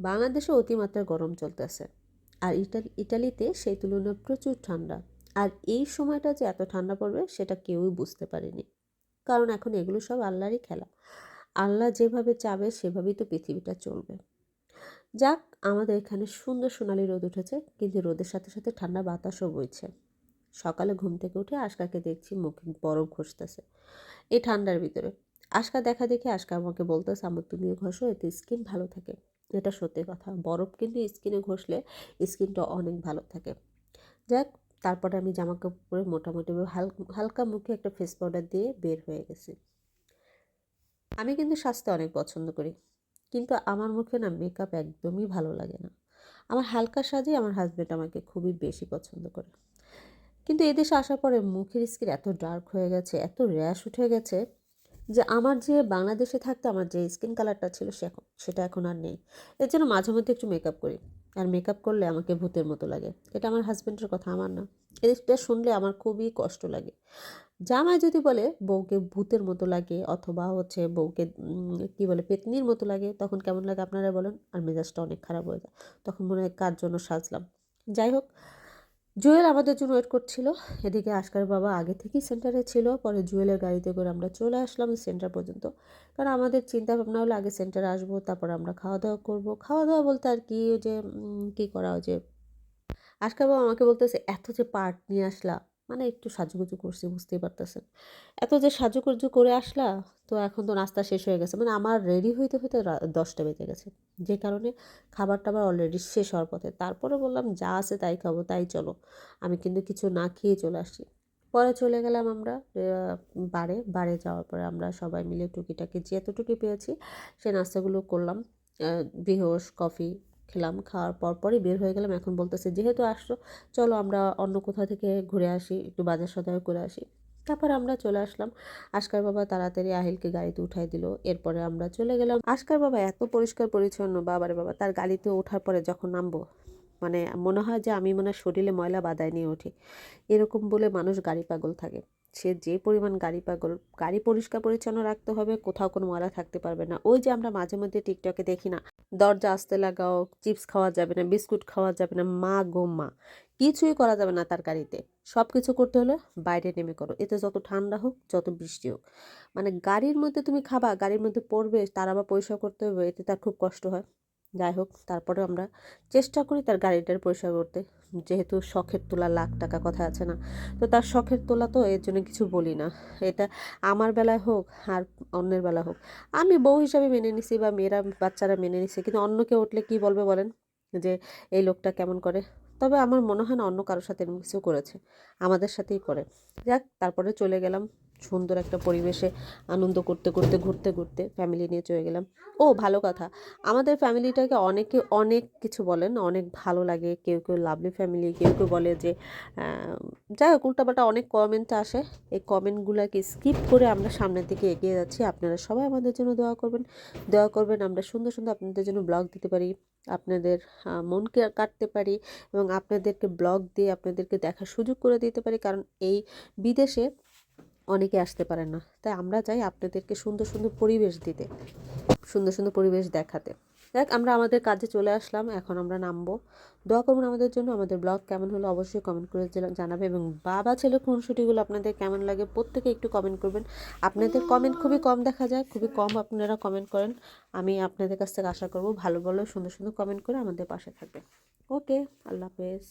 বাংলাদেশে অতিমাত্রা গরম চলতেছে। আর ইটালি, ইটালিতে সেই তুলনায় প্রচুর ঠান্ডা। আর এই সময়টা যে এত ঠান্ডা পড়বে, সেটা কেউই বুঝতে পারেনি। কারণ এখন এগুলো সব আল্লাহরই খেলা। আল্লাহ যেভাবে চাবে, সেভাবেই তো পৃথিবীটা চলবে। যাক, আমাদের এখানে সুন্দর সোনালি রোদ উঠেছে, কিন্তু রোদের সাথে সাথে ঠান্ডা বাতাসও বইছে। সকালে ঘুম থেকে উঠে আশকাকে দেখছি মুখে বরফ ঘষতেছে। এই ঠান্ডার ভিতরে। আশকা দেখা দেখে আশকা আমাকে বলতেছে আমার তুমিও ঘষো, এতে স্কিন ভালো থাকে। এটা সত্যি কথা। বরফ কিন্তু স্কিনে ঘষলে স্কিনটা অনেক ভালো থাকে। যাক, তারপরে আমি জামা কাপড় মোটামুটি হালকা মুখে একটা ফেস পাউডার দিয়ে বের হয়ে গেছি। আমি কিন্তু স্বাস্থ্য অনেক পছন্দ করি, কিন্তু আমার মুখে না মেকআপ একদমই ভালো লাগে না। আমার হালকা সাজে আমার হাজব্যান্ড আমাকে খুবই বেশি পছন্দ করে। কিন্তু এদেশে আসার পরে মুখের স্কিন এত ডার্ক হয়ে গেছে, এত র্যাশ উঠে গেছে যে আমার যে বাংলাদেশে থাকতে, আমার যে স্কিন কালারটা ছিল সে এখন, সেটা এখন আর নেই। এর জন্য মাঝে মধ্যে একটু মেকআপ করি। আর মেকআপ করলে আমাকে ভূতের মতো লাগে। এটা আমার হাজব্যান্ডের কথা, আমার না। এটা শুনলে আমার খুবই কষ্ট লাগে। জামাই যদি বলে বউকে ভূতের মতো লাগে অথবা হচ্ছে বউকে কি বলে, পেতনির মতো লাগে, তখন কেমন লাগে আপনারা বলেন? আর মেজাজটা অনেক খারাপ হয়ে যায়। তখন মনে হয় কার জন্য সাজলাম। যাই হোক জুয়েল আমাদের জন্য ওয়েট করছিল। এদিকে আশকার বাবা আগে থেকেই সেন্টারে ছিল, পরে জুয়েলের গাড়িতে করে আমরা চলে আসলাম সেন্টার পর্যন্ত। কারণ আমাদের চিন্তা ভাবনা হলো আগে সেন্টারে আসব, তারপর আমরা খাওয়া দাওয়া করব। খাওয়া দাওয়া বলতে আর কি যে কী করা যে, আশকার বাবা আমাকে বলতেছে, এত যে পার্ট নিয়ে আসলা। মানে একটু সাজুগুজু করছি, বুঝতেই পারতেছেন। এত যে সাজুগুজু করে আসলা তো এখন তো নাস্তা শেষ হয়ে গেছে। মানে আমার রেডি হইতে হইতে দশটা বেজে গেছে। যে কারণে খাবার টাবার অলরেডি শেষ হওয়ার পথে। তারপরে বললাম, যা আছে তাই খাব, তাই চলো। আমি কিন্তু কিছু না খেয়ে চলে আসি পরে চলে গেলাম আমরা বারে। বারে যাওয়ার পরে আমরা সবাই মিলে টুকিটাকি যেতটুকু পেয়েছি, সে নাস্তাগুলো করলাম। বিহস কফি খেলাম। খাওয়ার পর পরই বের হয়ে গেলাম। এখন বলতেছে, যেহেতু আসছো, চলো আমরা অন্য কোথাও থেকে ঘুরে আসি, একটু বাজার সদায় করে আসি। তারপর আমরা চলে আসলাম। আশকার বাবা তাড়াতাড়ি আহিলকে গাড়িতে উঠাই দিল। এরপরে আমরা চলে গেলাম। আশকার বাবা এত পরিষ্কার পরিচ্ছন্ন বাবারে বাবা, তার গাড়িতে ওঠার পরে যখন নামবো মানে মনে হয় যে আমি মনে শরীরে ময়লা বাদায় নিয়ে উঠি। এরকম বলে মানুষ গাড়ি পাগল থাকে। সে যে পরিমাণ গাড়ি পাগল, গাড়ি পরিষ্কার পরিচ্ছন্ন রাখতে হবে, কোথাও কোনো ময়লা থাকতে পারবে না। ওই যে আমরা মাঝে মধ্যে টিকটকে দেখি না দরজা আসতে লাগাও, চিপস খাওয়া যাবে না, বিস্কুট খাওয়া যাবে না, মা গো মা। কিছুই করা যাবে না তার গাড়িতে সব কিছু করতে হলে বাইরে নেমে করো। এতে যত ঠান্ডা হোক, যত বৃষ্টি হোক। মানে গাড়ির মধ্যে তুমি খাবা, গাড়ির মধ্যে পড়বে, তার আবার পরিষ্কার করতে হবে, এতে তার খুব কষ্ট হয়। যাই হোক তারপরে আমরা চেষ্টা করি তার গাড়িটার পরিষ্কার করতে। যেহেতু শখের তোলা লাখ টাকা কথা আছে না, তো তার শখের তোলা তো এর জন্য কিছু বলি না। এটা আমার বেলায় হোক আর অন্যের বেলা হোক। আমি বউ হিসাবে মেনে নিছি বা মেয়েরা, বাচ্চারা মেনে নিছে, কিন্তু অন্য কেউ উঠলে কী বলবে বলেন? যে এই লোকটা কেমন করে? তবে আমার মনে হয় না অন্য কারোর সাথে এরকম কিছু করেছে। আমাদের সাথেই করে। যাক, তারপরে চলে গেলাম। সুন্দর একটা পরিবেশে আনন্দ করতে করতে, ঘুরতে ঘুরতে ফ্যামিলি নিয়ে চলে গেলাম। ও, ভালো কথা। আমাদের ফ্যামিলিটাকে অনেকে অনেক কিছু বলেন, অনেক ভালো লাগে। কেউ কেউ লাভলি ফ্যামিলি কেউ কেউ বলে যে যাই হোক, উল্টাপাল্টা অনেক কমেন্ট আসে। এই কমেন্টগুলোকে স্কিপ করে আমরা সামনের দিকে এগিয়ে যাচ্ছি। আপনারা সবাই আমাদের জন্য দোয়া করবেন। দোয়া করবেন আমরা সুন্দর সুন্দর আপনাদের জন্য ব্লগ দিতে পারি, আপনাদের মনকে কাটতে পারি এবং আপনাদেরকে ব্লগ দিয়ে আপনাদেরকে দেখার সুযোগ করে দিতে পারি। কারণ এই বিদেশে অনেকে আসতে পারেন না। তাই আমরা চাই আপনাদেরকে সুন্দর সুন্দর পরিবেশ দিতে, সুন্দর সুন্দর পরিবেশ দেখাতে। দেখ আমরা আমাদের কাজে চলে আসলাম, এখন আমরা নামবো। দোয়া করুন আমাদের জন্য, আমাদের ব্লগ কেমন হলো অবশ্যই কমেন্ট করে জানাবে এবং বাবা ছেলে খুনসুটিগুলো আপনাদের কেমন লাগে প্রত্যেকে একটু কমেন্ট করবেন। আপনাদের কমেন্ট খুবই কম দেখা যায়, খুবই কম আপনারা কমেন্ট করেন। আমি আপনাদের কাছ থেকে আশা করব ভালো ভালো, সুন্দর সুন্দর কমেন্ট করে আমাদের পাশে থাকবে ওকে, আল্লাহ হাফেজ।